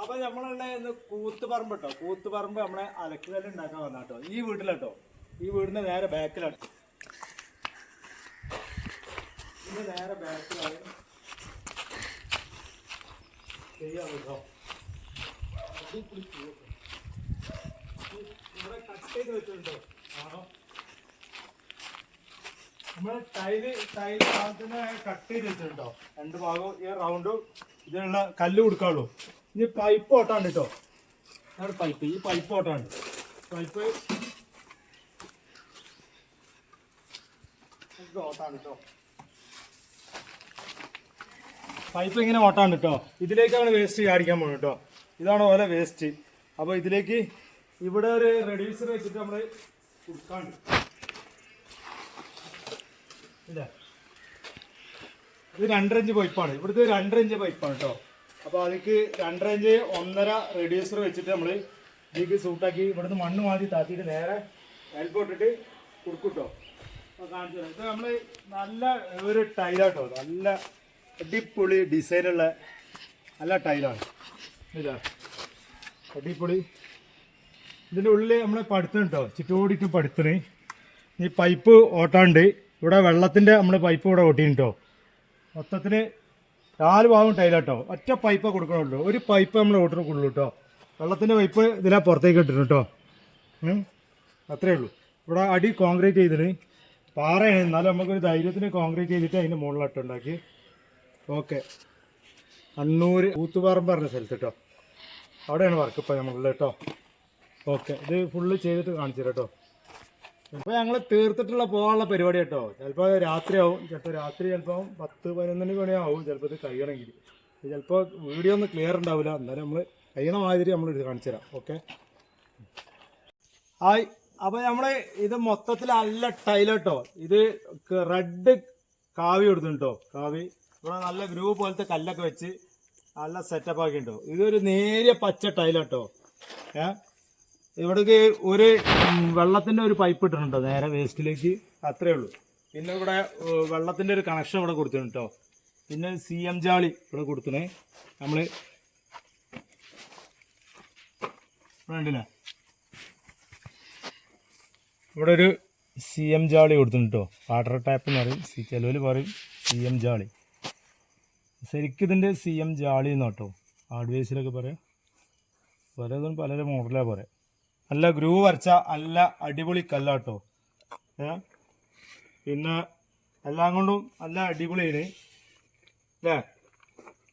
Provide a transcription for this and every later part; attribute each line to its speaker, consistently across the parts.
Speaker 1: അപ്പൊ നമ്മളുള്ള ഇന്ന് കൂത്തുപറമ്പ് കേട്ടോ കൂത്തുപറമ്പ് നമ്മളെ അലക്കുകല്ല് ഉണ്ടാക്കാൻ വന്ന കേട്ടോ ഈ വീട്ടിലെട്ടോ. ഈ വീടിന്റെ നേരെ ബാക്കിലാണ്. ഇതിന്റെ നേരെ ബാക്കിലാണ്. ചെയ്യാം കേട്ടോ ഇവിടെ കട്ട് ചെയ്ത് വെച്ചിട്ടുണ്ടോ. ആണോ നമ്മൾ ടൈൽ ടൈൽ ഭാഗത്തിന് കട്ട് രണ്ട് ഭാഗവും ഈ റൗണ്ടും ഇതിനുള്ള കല്ല് കൊടുക്കാവുള്ളൂ. ഇനി പൈപ്പ് ഓട്ടാണ് കേട്ടോ ഇതാണ് പൈപ്പ് ഈ പൈപ്പ് ഓട്ടാണ് പൈപ്പ് ഓട്ടാണ് കേട്ടോ പൈപ്പ് ഇങ്ങനെ ഓട്ടാണ് കേട്ടോ ഇതിലേക്കാണ് വേസ്റ്റ് ചാടിക്കാൻ പോകുന്നത് കേട്ടോ ഇതാണ് ഓരോ വേസ്റ്റ് അപ്പോൾ ഇതിലേക്ക് ഇവിടെ ഒരു റെഡ്യൂസർ വെച്ചിട്ട് നമ്മൾ കൊടുക്കാണ്ട്. ഇല്ല ഇത് രണ്ടര ഇഞ്ച് പൈപ്പാണ്. ഇവിടുത്തെ രണ്ടര ഇഞ്ച് പൈപ്പാണ് കേട്ടോ അപ്പോൾ അതിക്ക് രണ്ടര ഇഞ്ച് ഒന്നര റെഡ്യൂസർ വെച്ചിട്ട് നമ്മൾ ഇതിക്ക് സൂട്ടാക്കി ഇവിടുന്ന് മണ്ണ് മാറ്റി താത്തിയിട്ട് നേരെ എൽബോട്ടിട്ട് കൊടുക്കും കേട്ടോ അപ്പോൾ കാണിച്ചു തരാം. ഇത് നമ്മൾ നല്ല ഒരു ടൈലാട്ടോ നല്ല അടിപൊളി ഡിസൈനുള്ള നല്ല ടൈലാണ്. ഇതാ. അടിപൊളി. ഇതിന്റെ ഉള്ളിൽ നമ്മൾ പഠിത്തം കേട്ടോ ചുറ്റോടിക്കും പഠിത്തണേ ഈ പൈപ്പ് ഓട്ടാണ്ട് ഇവിടെ വെള്ളത്തിന്റെ നമ്മൾ പൈപ്പ് ഇവിടെ ഓട്ടിട്ടോ മൊത്തത്തിൽ നാല് ഭാഗം ടൈലാട്ടോ ഒറ്റ പൈപ്പ് കൊടുക്കണുള്ളൂ. ഒരു പൈപ്പ് നമ്മൾ ഓട്ടിനുള്ളൂ കേട്ടോ വെള്ളത്തിന്റെ പൈപ്പ് ഇതിലാ പുറത്തേക്ക് ഇട്ടിട്ട്. അത്രേ ഉള്ളൂ. ഇവിടെ അടി കോൺക്രീറ്റ് ചെയ്തിന്. പാറയാണ്. എന്നാലും നമുക്കൊരു ധൈര്യത്തിന് കോൺക്രീറ്റ് ചെയ്തിട്ട് അതിന്റെ മുകളിലിട്ട് ഉണ്ടാക്കി. ഓക്കെ. അണ്ണൂര് ഊത്തുപാറം പറഞ്ഞ സ്ഥലത്ത് കേട്ടോ അവിടെയാണ് വർക്ക് ഇപ്പോൾ നമ്മളുള്ളത് കേട്ടോ ഓക്കെ. ഇത് ഫുള്ള് ചെയ്തിട്ട് കാണിച്ചു കേട്ടോ ഇപ്പൊ ഞങ്ങൾ തീർത്തിട്ടുള്ള പോകാനുള്ള പരിപാടി കേട്ടോ. ചിലപ്പോൾ രാത്രിയാവും. ചിലപ്പോൾ രാത്രി ചിലപ്പോൾ പത്ത് മണി മണിയാവും. ചിലപ്പോൾ ഇത് കഴിയണമെങ്കിൽ. ചിലപ്പോൾ വീഡിയോ ഒന്നും ക്ലിയർ ഉണ്ടാവില്ല. എന്നാലും നമ്മൾ കഴിയണ മാതിരി നമ്മൾ ഇത് കാണിച്ചു തരാം. ഓക്കെ ഹായ് അപ്പോൾ നമ്മൾ ഇത് മൊത്തത്തിൽ നല്ല ടൈൽ കേട്ടോ. ഇത് റെഡ് കാവി കൊടുത്തിട്ടോ കാവി. ഇവിടെ നല്ല ഗ്രൂ പോലത്തെ കല്ലൊക്കെ വെച്ച് നല്ല സെറ്റപ്പ് ആക്കിയിട്ടുണ്ടോ. ഇതൊരു നേരിയ പച്ച ടൈൽ കേട്ടോ. ഏ? ഇവിടേക്ക് ഒരു വെള്ളത്തിന്റെ ഒരു പൈപ്പ് ഇട്ടിട്ടുണ്ട്. നേരെ വേസ്റ്റിലേക്ക് അത്രേ ഉള്ളൂ. പിന്നെ ഇവിടെ വെള്ളത്തിന്റെ ഒരു കണക്ഷൻ ഇവിടെ കൊടുത്തിട്ടുണ്ട് കേട്ടോ പിന്നെ സി എം ജാളി ഇവിടെ കൊടുത്തണേ നമ്മൾ ഇവിടെ ഇവിടെ ഒരു സി എം ജാളി കൊടുത്തിട്ടുണ്ട് കേട്ടോ വാട്ടർ ടാപ്പ് എന്ന് പറയും. സി ചിലവർ പറയും സി എം ജാളി. ശരിക്കും ഇതിന്റെ സി എം ജാളി എന്നാട്ടോ കേട്ടോ ആഡ്വേസിലൊക്കെ പറയാം. പലതും പലരും മോഡലാണ് പറയാം. നല്ല ഗ്രൂ വരച്ച നല്ല അടിപൊളി കല്ലാട്ടോ. ഏ? പിന്നെ എല്ലാം കൊണ്ടും നല്ല അടിപൊളിയാണ്. അല്ലേ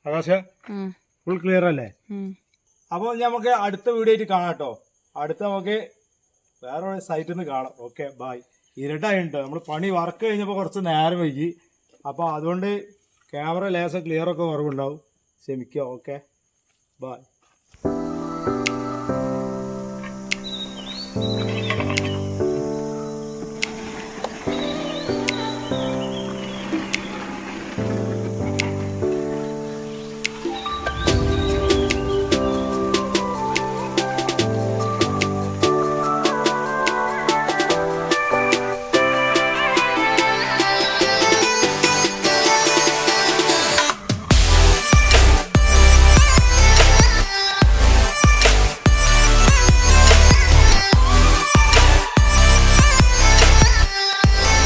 Speaker 1: ആകാശ? ഫുൾ ക്ലിയർ അല്ലേ? അപ്പോൾ നമുക്ക് അടുത്ത വീഡിയോ ആയിട്ട് കാണാം കേട്ടോ അടുത്ത നമുക്ക് വേറെ ഒരു സൈറ്റിൽ നിന്ന് കാണാം. ഓക്കെ ബായ് ഇരട്ടായിട്ടോ നമ്മൾ പണി വർക്ക് കഴിഞ്ഞപ്പോൾ കുറച്ച് നേരം വൈകി. അപ്പോൾ അതുകൊണ്ട് ക്യാമറ ലേസർ ക്ലിയർ ഒക്കെ കുറവുണ്ടാവും. ക്ഷമിക്കുക. Okay bye Thank you.